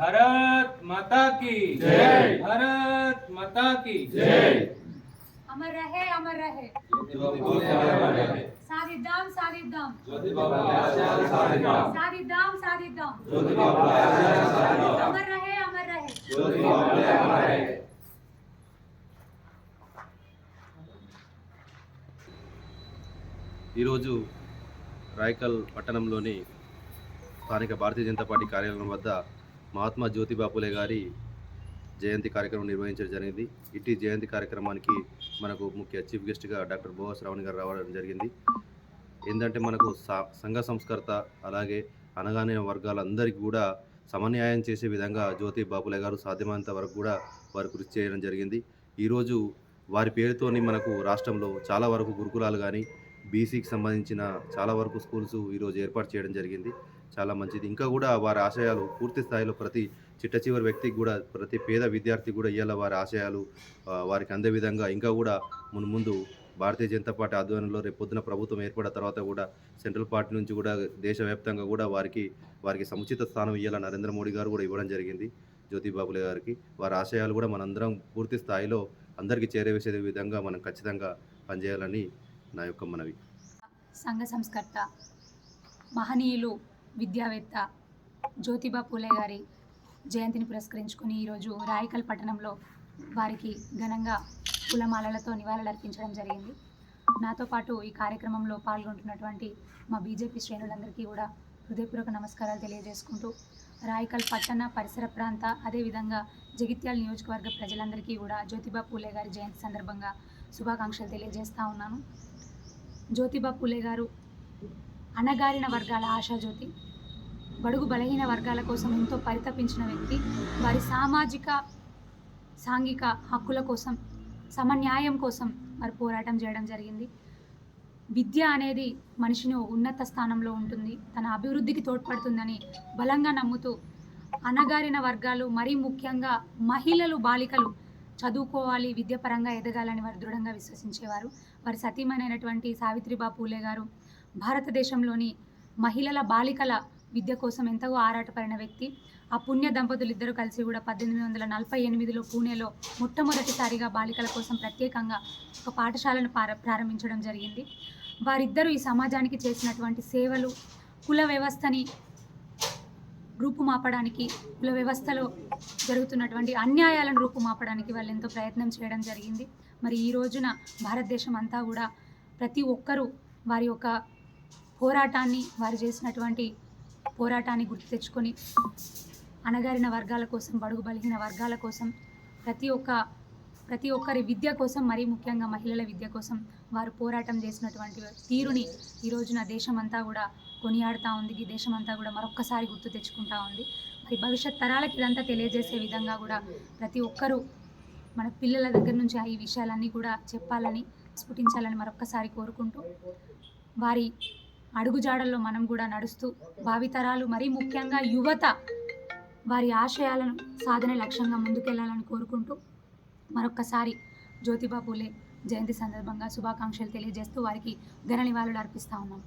భారత్ మాతా కి జై భారత్ మాతా కి జై అమర్ రహే అమర్ రహే ఈరోజు రాయకల్ పట్టణంలోని స్థానిక భారతీయ జనతా పార్టీ కార్యాలయం వద్ద మహాత్మా జ్యోతి బాపులే గారి జయంతి కార్యక్రమం నిర్వహించడం జరిగింది. ఇటీ జయంతి కార్యక్రమానికి మనకు ముఖ్య చీఫ్ గెస్ట్గా డాక్టర్ బోవా శ్రావణి గారు రావడం జరిగింది. ఏంటంటే మనకు సా- సంఘ సంస్కర్త అలాగే అనగానే వర్గాలందరికీ కూడా సమన్యాయం చేసే విధంగా జ్యోతి బాపులే గారు సాధ్యమైనంత వరకు కూడా వారు కృషి చేయడం జరిగింది. ఈరోజు వారి పేరుతోని మనకు రాష్ట్రంలో చాలా వరకు గురుకులాలు కానీ బీసీకి సంబంధించిన చాలా వరకు స్కూల్స్ ఈరోజు ఏర్పాటు చేయడం జరిగింది. చాలా మంచిది. ఇంకా కూడా వారి ఆశయాలు పూర్తి స్థాయిలో ప్రతి చిట్ట చివరి వ్యక్తికి కూడా ప్రతి పేద విద్యార్థి కూడా ఇవాళ వారి ఆశయాలు వారికి అందే విధంగా. ఇంకా కూడా మున్ ముందు భారతీయ జనతా పార్టీ ఆధ్వర్యంలో రేపు పొద్దున ప్రభుత్వం ఏర్పడిన తర్వాత కూడా సెంట్రల్ పార్టీ నుంచి కూడా దేశవ్యాప్తంగా కూడా వారికి వారికి సముచిత స్థానం ఇవ్వాలని నరేంద్ర మోడీ గారు కూడా ఇవ్వడం జరిగింది జ్యోతిబాబులే గారికి. వారి ఆశయాలు కూడా మనందరం పూర్తి స్థాయిలో అందరికీ చేరవేసే విధంగా మనం ఖచ్చితంగా పనిచేయాలని నా యొక్క మనవి. సంఘ సంస్కర్త మహనీయులు విద్యావేత్త జ్యోతిబా పూలే గారి జయంతిని పురస్కరించుకుని ఈరోజు రాయకల్ పట్టణంలో వారికి ఘనంగా పూలమాలలతో నివాళులర్పించడం జరిగింది. నాతో పాటు ఈ కార్యక్రమంలో పాల్గొంటున్నటువంటి మా బీజేపీ శ్రేణులందరికీ కూడా హృదయపూర్వక నమస్కారాలు తెలియజేసుకుంటూ రాయకల్ పట్టణ పరిసర ప్రాంత అదేవిధంగా జగిత్యాల నియోజకవర్గ ప్రజలందరికీ కూడా జ్యోతిబా పూలే గారి జయంతి సందర్భంగా శుభాకాంక్షలు తెలియజేస్తూ ఉన్నాను. జ్యోతిబా పూలే గారు అణగారిన వర్గాల ఆశాజ్యోతి బడుగు బలహీన వర్గాల కోసం ఎంతో పరితపించిన వ్యక్తి వారి సామాజిక సాంఘిక హక్కుల కోసం సమన్యాయం కోసం వారు పోరాటం చేయడం జరిగింది. విద్య అనేది మనిషిని ఉన్నత స్థానంలో ఉంటుంది. తన అభివృద్ధికి తోడ్పడుతుందని బలంగా నమ్ముతూ అణగారిన వర్గాలు మరీ ముఖ్యంగా మహిళలు బాలికలు చదువుకోవాలి విద్యపరంగా ఎదగాలని వారు దృఢంగా విశ్వసించేవారు. వారి సతీమైనటువంటి సావిత్రిబా పూలే గారు భారతదేశంలోని మహిళల బాలికల విద్య కోసం ఎంతగా ఆరాటపడిన వ్యక్తి. ఆ పుణ్య దంపతులు ఇద్దరు కలిసి కూడా పద్దెనిమిది వందల నలభై ఎనిమిదిలో పూణేలో మొట్టమొదటిసారిగా బాలికల కోసం ప్రత్యేకంగా ఒక పాఠశాలను ప్రారంభించడం జరిగింది. వారిద్దరూ ఈ సమాజానికి చేసినటువంటి సేవలు కుల వ్యవస్థని రూపుమాపడానికి కుల వ్యవస్థలో జరుగుతున్నటువంటి అన్యాయాలను రూపుమాపడానికి వాళ్ళు ఎంతో ప్రయత్నం చేయడం జరిగింది. మరి ఈ రోజున భారతదేశం అంతా కూడా ప్రతి ఒక్కరూ వారి యొక్క పోరాటాన్ని వారు చేసినటువంటి పోరాటాన్ని గుర్తు తెచ్చుకొని అణగారిన వర్గాల కోసం బడుగు బలిగిన వర్గాల కోసం ప్రతి ఒక్క ప్రతి ఒక్కరి విద్య కోసం మరీ ముఖ్యంగా మహిళల విద్య కోసం వారు పోరాటం చేసినటువంటి తీరుని ఈ రోజున దేశం అంతా కూడా కొనియాడుతూ ఉంది. ఈ దేశం అంతా కూడా మరొక్కసారి గుర్తు తెచ్చుకుంటా ఉంది. మరి భవిష్యత్ తరాలకు ఇదంతా తెలియజేసే విధంగా కూడా ప్రతి ఒక్కరూ మన పిల్లల దగ్గర నుంచి ఈ విషయాలన్నీ కూడా చెప్పాలని స్ఫుటించాలని మరొక్కసారి కోరుకుంటూ వారి అడుగుజాడల్లో మనం కూడా నడుస్తూ భావితరాలు మరీ ముఖ్యంగా యువత వారి ఆశయాలను సాధన లక్ష్యంగా ముందుకెళ్ళాలని కోరుకుంటూ మరొక్కసారి జ్యోతిబా పూలే జయంతి సందర్భంగా శుభాకాంక్షలు తెలియజేస్తూ వారికి ఘన నివాళులు అర్పిస్తా ఉన్నాం.